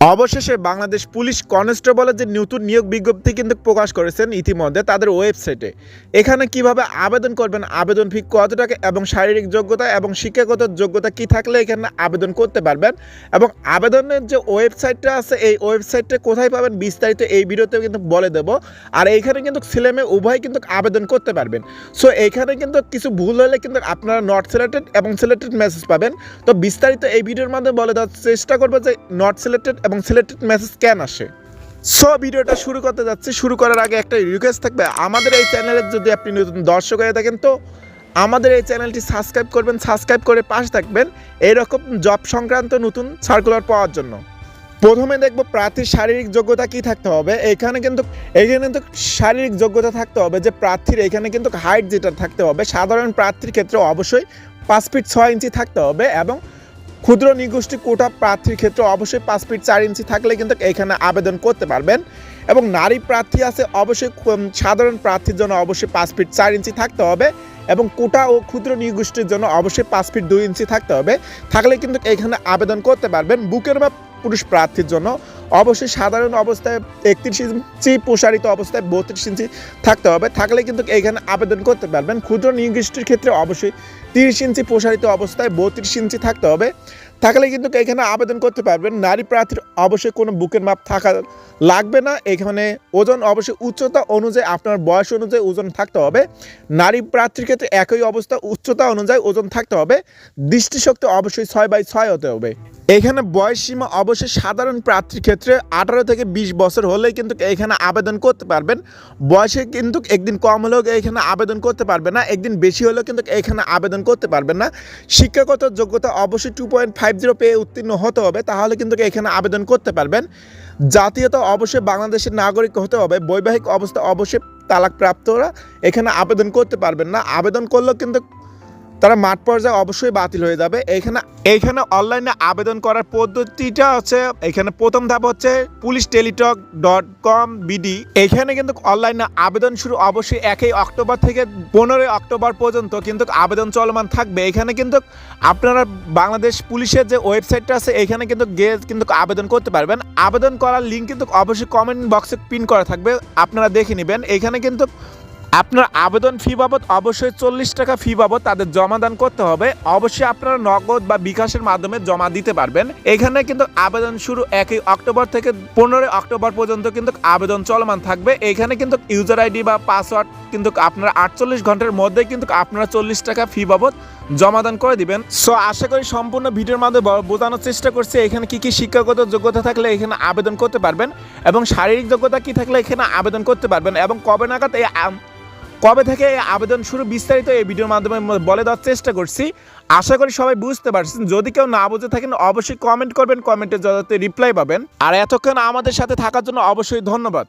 অবশেষে বাংলাদেশ পুলিশ কনস্টেবলের যে নতুন নিয়োগ বিজ্ঞপ্তি কিন্তু প্রকাশ করেছেন ইতিমধ্যে তাদের ওয়েবসাইটে। এখানে কীভাবে আবেদন করবেন, আবেদন ফি কত টাকা এবং শারীরিক যোগ্যতা এবং শিক্ষাগত যোগ্যতা কি থাকলে এখানে আবেদন করতে পারবেন এবং আবেদনের যে ওয়েবসাইটটা আছে, এই ওয়েবসাইটটা কোথায় পাবেন বিস্তারিত এই ভিডিওতে কিন্তু বলে দেবো। আর এইখানে কিন্তু ছেলেমে উভয় কিন্তু আবেদন করতে পারবেন। সো এইখানে কিন্তু কিছু ভুল হলে কিন্তু আপনারা নট সিলেক্টেড এবং সিলেক্টেড মেসেজ পাবেন। তো বিস্তারিত এই ভিডিওর মাধ্যমে বলে দেওয়ার চেষ্টা করব যে নট সিলেক্টেড এবং সিলেক্টেড মেসেজ ক্যান আসে। সো, ভিডিওটা শুরু করতে যাচ্ছি। শুরু করার আগে একটা রিকোয়েস্ট থাকবে। আমাদের এই চ্যানেলে যদি আপনি নতুন দর্শক হয়ে থাকেন, তো আমাদের এই চ্যানেলটি সাবস্ক্রাইব করবেন। সাবস্ক্রাইব করে পাশে থাকবেন এইরকম জব সংক্রান্ত নতুন সার্কুলার পাওয়ার জন্য। প্রথমে দেখব প্রার্থীর শারীরিক যোগ্যতা কি থাকতে হবে। এখানে কিন্তু এখানে কিন্তু শারীরিক যোগ্যতা থাকতে হবে যে প্রার্থীর এখানে কিন্তু হাইট যেটা থাকতে হবে। সাধারণ প্রার্থীর ক্ষেত্রে অবশ্যই পাঁচ ফিট ছয় ইঞ্চি থাকতে হবে এবং ক্ষুদ্র নিগোষ্ঠী কোটা প্রার্থীর ক্ষেত্রে অবশ্যই পাঁচ ফিট চার ইঞ্চি থাকলে কিন্তু এখানে আবেদন করতে পারবেন। এবং নারী প্রার্থী আছে, অবশ্যই সাধারণ প্রার্থীর জন্য অবশ্যই পাঁচ ফিট চার ইঞ্চি থাকতে হবে এবং কোটা ও ক্ষুদ্র নিগোষ্ঠীর জন্য অবশ্যই পাঁচ ফিট দুই ইঞ্চি থাকতে হবে। থাকলে কিন্তু এখানে আবেদন করতে পারবেন। বুকের বা পুরুষ প্রার্থীর জন্য অবশ্যই সাধারণ অবস্থায় একত্রিশ ইঞ্চি, প্রসারিত অবস্থায় বত্রিশ ইঞ্চি থাকতে হবে। থাকলে কিন্তু এখানে আবেদন করতে পারবেন। ক্ষুদ্র নিগোষ্ঠীর ক্ষেত্রে অবশ্যই তিরিশ ইঞ্চি প্রসারিত অবস্থায় বত্রিশ ইঞ্চি থাকতে হবে। থাকলে কিন্তু এখানে আবেদন করতে পারবেন। নারী প্রার্থীর অবশ্যই কোনো বুকের মাপ থাকা লাগবে না। এখানে ওজন অবশ্যই উচ্চতা অনুযায়ী, আপনার বয়স অনুযায়ী ওজন থাকতে হবে। নারী প্রার্থীর ক্ষেত্রে একই অবস্থা, উচ্চতা অনুযায়ী ওজন থাকতে হবে। দৃষ্টিশক্তি অবশ্যই ছয় বাই ছয় হতে হবে। এখানে বয়স সীমা অবশ্যই সাধারণ প্রার্থীর ক্ষেত্রে আঠারো থেকে বিশ বছর হলেই কিন্তু এখানে আবেদন করতে পারবেন। বয়সে কিন্তু একদিন কম হলেও এখানে আবেদন করতে পারবে না, একদিন বেশি হলেও কিন্তু এখানে আবেদন করতে পারবেন না। শিক্ষাগত যোগ্যতা অবশ্যই টু পয়েন্ট ফাইভ জিরো পেয়ে উত্তীর্ণ হতে হবে, তাহলে কিন্তু এখানে আবেদন করতে পারবেন। জাতীয়তা অবশ্যই বাংলাদেশের নাগরিক হতে হবে, বৈবাহিক অবস্থা অবশ্যই তালাকপ্রাপ্তরা এখানে আবেদন করতে পারবেন না। আবেদন করলেও কিন্তু তারা মাঠ পর্যায়ে অবশ্যই বাতিল হয়ে যাবে। এখানে এইখানে অনলাইনে আবেদন করার পদ্ধতিটা হচ্ছে, এখানে প্রথম ধাপ হচ্ছে police Teletalk dot com BD. এখানে কিন্তু অনলাইনে আবেদন শুরু অবশ্যই একই অক্টোবর থেকে পনেরোই অক্টোবর পর্যন্ত কিন্তু আবেদন চলমান থাকবে। এখানে কিন্তু আপনারা বাংলাদেশ পুলিশের যে ওয়েবসাইটটা আছে, এখানে কিন্তু গিয়ে কিন্তু আবেদন করতে পারবেন। আবেদন করার লিঙ্ক কিন্তু অবশ্যই কমেন্ট বক্সে পিন করা থাকবে, আপনারা দেখে নেবেন। এখানে কিন্তু আপনার আবেদন ফি বাবদ অবশ্যই চল্লিশ টাকা ফি বাবদ তাদের জমাদান করতে হবে। অবশ্যই আপনারা নগদ বা বিকাশের মাধ্যমে জমা দিতে পারবেন। এখানে কিন্তু আবেদন শুরু একই অক্টোবর থেকে পনেরোই অক্টোবর পর্যন্ত কিন্তু আবেদন চলমান থাকবে। এখানে কিন্তু ইউজার আইডি বা পাসওয়ার্ড কিন্তু আপনারা আটচল্লিশ ঘণ্টার মধ্যে কিন্তু আপনারা চল্লিশ টাকা ফি বাবদ জমাদান করে দিবেন। সো আশা করি সম্পূর্ণ ভিডিওর মাধ্যমে বোঝানোর চেষ্টা করছি, এখানে কি কি শিক্ষাগত যোগ্যতা থাকলে এখানে আবেদন করতে পারবেন এবং শারীরিক যোগ্যতা কি থাকলে এখানে আবেদন করতে পারবেন এবং কবে নাগাদ এই কবে থেকে আবেদন শুরু বিস্তারিত এই ভিডিওর মাধ্যমে বলে দেওয়ার চেষ্টা করছি। আশা করি সবাই বুঝতে পারছেন। যদি কেউ না বুঝে থাকেন, অবশ্যই কমেন্ট করবেন, কমেন্টে যাতে রিপ্লাই পাবেন। আর এতক্ষণ আমাদের সাথে থাকার জন্য অবশ্যই ধন্যবাদ।